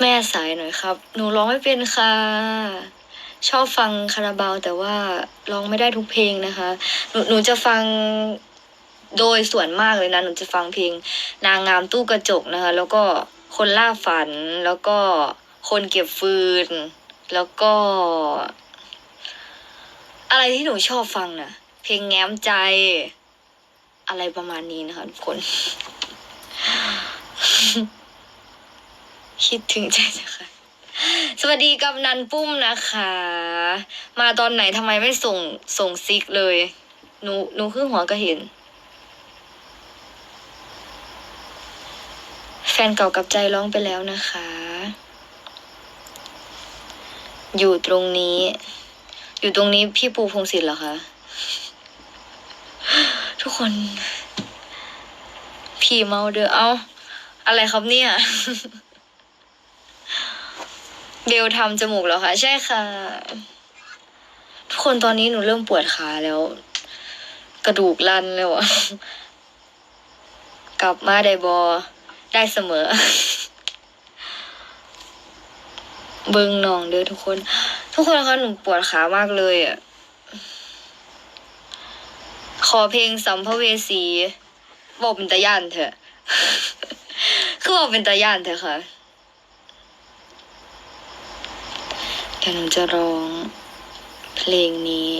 แม่สายหน่อยครับ หนูร้องไม่เป็นค่ะ ชอบฟังคาราบาวแต่ว่าร้องไม่ได้ทุกเพลงนะคะ หนูหนูจะฟังโดยส่วนมากเลยนะ หนูจะฟังเพลง นางงามตู้กระจกนะคะ แล้วก็คนล่าฝัน แล้วก็คนเก็บฟืน แล้วก็ อะไรที่หนูชอบฟังน่ะ เพลงแง้มใจ อะไรประมาณนี้นะคะทุกคน คิดถึงใจจังค่ะ สวัสดีกำนันปุ้มนะคะ มาตอนไหนทำไมไม่ส่งส่งซิกเลย หนูหนูคือหัวก็เห็น แฟนเก่ากับใจร้องไปแล้วนะคะ อยู่ตรงนี้ อยู่ตรงนี้พี่ปูพงศิษฐ์เหรอคะ ทุกคน พี่เมาเด้อเอา อะไรครับเนี่ยเบลทำจมูกแล้วค่ะ ใช่ค่ะ ทุกคนตอนนี้หนูเริ่มปวดขาแล้ว กระดูกลั่นแล้วอะกลับมาได้บอได้เสมอ เบิงนองเด้อทุกคน ทุกคนคะหนูปวดขามากเลยอะขอเพลงสัมภเวสีบอกเป็นตาย่านเถอะ คือบอกเป็นตาย่านเถอะค่ะเดี๋ยวหนูจะร้องเพลงนี้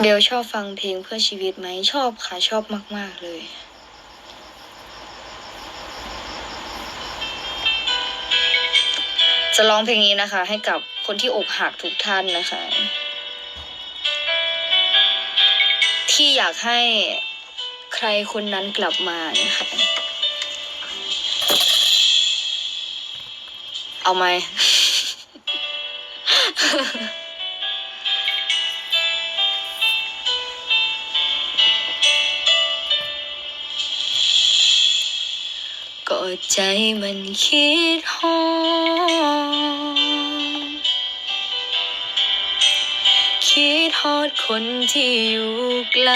เบลชอบฟังเพลงเพื่อชีวิตไหมชอบค่ะ ชอบมาก ๆ เลย จะร้องเพลงนี้นะคะ ให้กับคนที่อกหักทุกท่านนะคะ ที่อยากให้ใครคนนั้นกลับมานะคะ เอาไหม ก็ใจมันคิดฮอด ฮอดคนที่อยู่ไกล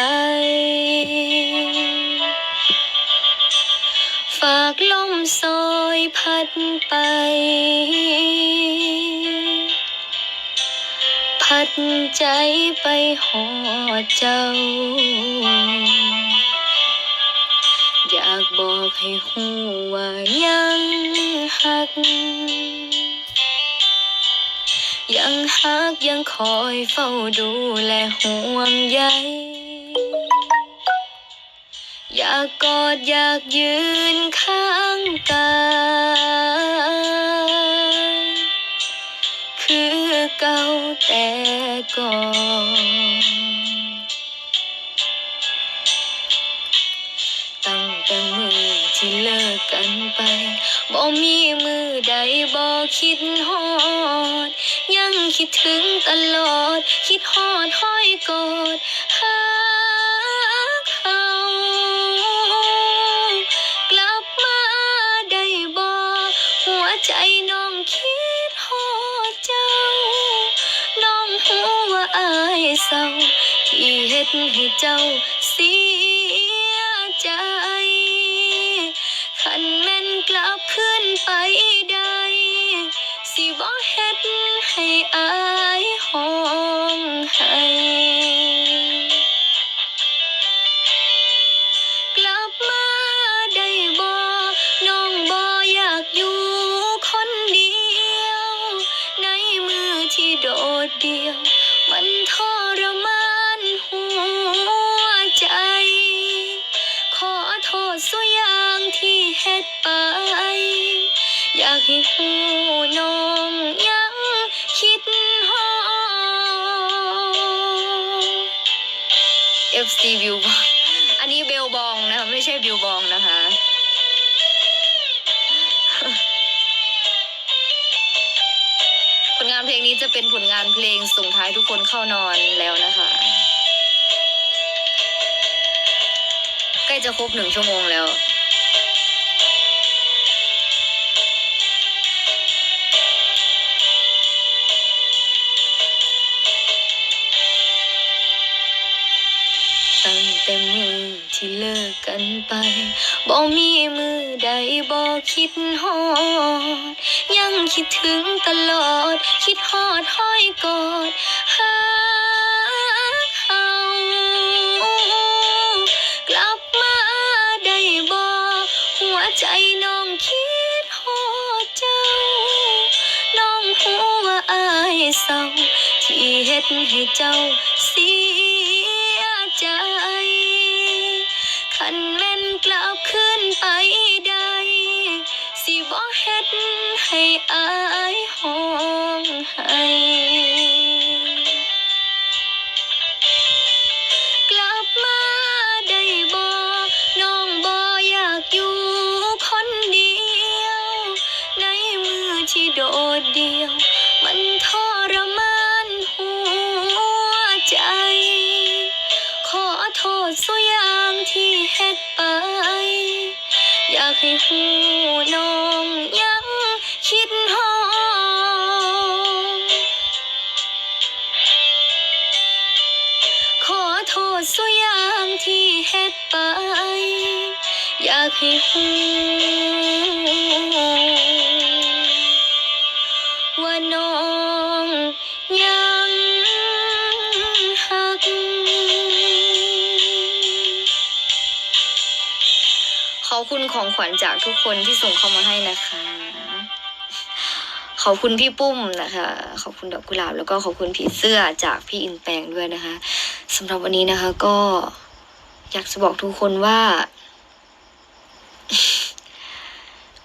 ฝากลมซอยพัดไป พัดใจไปหอดเจ้า อยากบอกให้หูว่ายังหัก ยังหักยังคอยเฝ้าดูและห่วงใย อยากกอดอยากยืนข้างกายคือเก่าแต่ก่อนตั้งแต่มือที่เลิกกันไปบ่มีมือใดบ่คิดฮอด ยังคิดถึงตลอด คิดฮอดห้อยกอดหาเขากลับมาได้บ่หัวใจน้องคิดฮอดเจ้า น้องหัวาอายเศร้า ที่เฮ็ดให้เจ้าเสียใจคันแม่นกลับขึ้นไปได้ ฮ็ดให้อายห้องให้กลับมาได้บ่น้องบ่อยากอยู่คนเดียว ในมือที่โดดเดี่ยว มันทรมานหัวใจ ขอโทษสุอย่างที่เฮ็ดไป อยากให้หูน้องยังคิดฮอด FC วิวบองอันนี้เบลบองนะคะไม่ใช่บิวบองนะคะผลงานเพลงนี้จะเป็นผลงานเพลงส่งท้ายทุกคนเข้านอนแล้วนะคะ ใกล้จะครบหนึ่งชั่วโมงแล้ว อที่เลิกกันไปบ่มีมือใดบ่คิดฮอด ยังคิดถึงตลอด คิดฮอดห้อยกอดหาเขากลับมาได้บ่หัวใจน้องคิดฮอดเจ้า น้องหัว่าอายเศร้าที่เฮ็ดให้เจ้าเสียใจ กลับคืนไปได้สิบ่เฮ็ดให้อายห้องให้กลับมาได้บ่น้องบ่อยากอยู่คนเดียว ในมือที่โดดเดียว ให้หูน้องยังคิดฮอดขอโทษสุยางที่เฮ็ดไป อยากให้หู ขอบคุณของขวัญจากทุกคนที่ส่งเข้ามาให้นะคะ ขอบคุณพี่ปุ้มนะคะ ขอบคุณดอกกุหลาบแล้วก็ขอบคุณผีเสื้อจากพี่อินแปงด้วยนะคะสำหรับวันนี้นะคะก็อยากจะบอกทุกคนว่า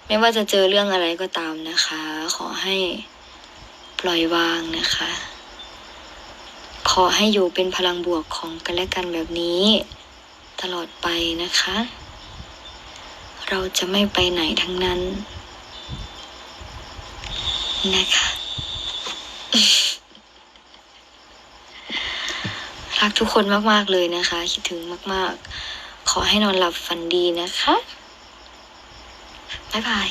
ไม่ว่าจะเจอเรื่องอะไรก็ตามนะคะ ขอให้ปล่อยวางนะคะ ขอให้อยู่เป็นพลังบวกของกันและกันแบบนี้ ตลอดไปนะคะ เราจะไม่ไปไหนทั้งนั้น นะคะ รักทุกคนมาก ๆ เลยนะคะ คิดถึงมาก ๆ ขอให้นอนหลับฝันดีนะคะ บ๊ายบาย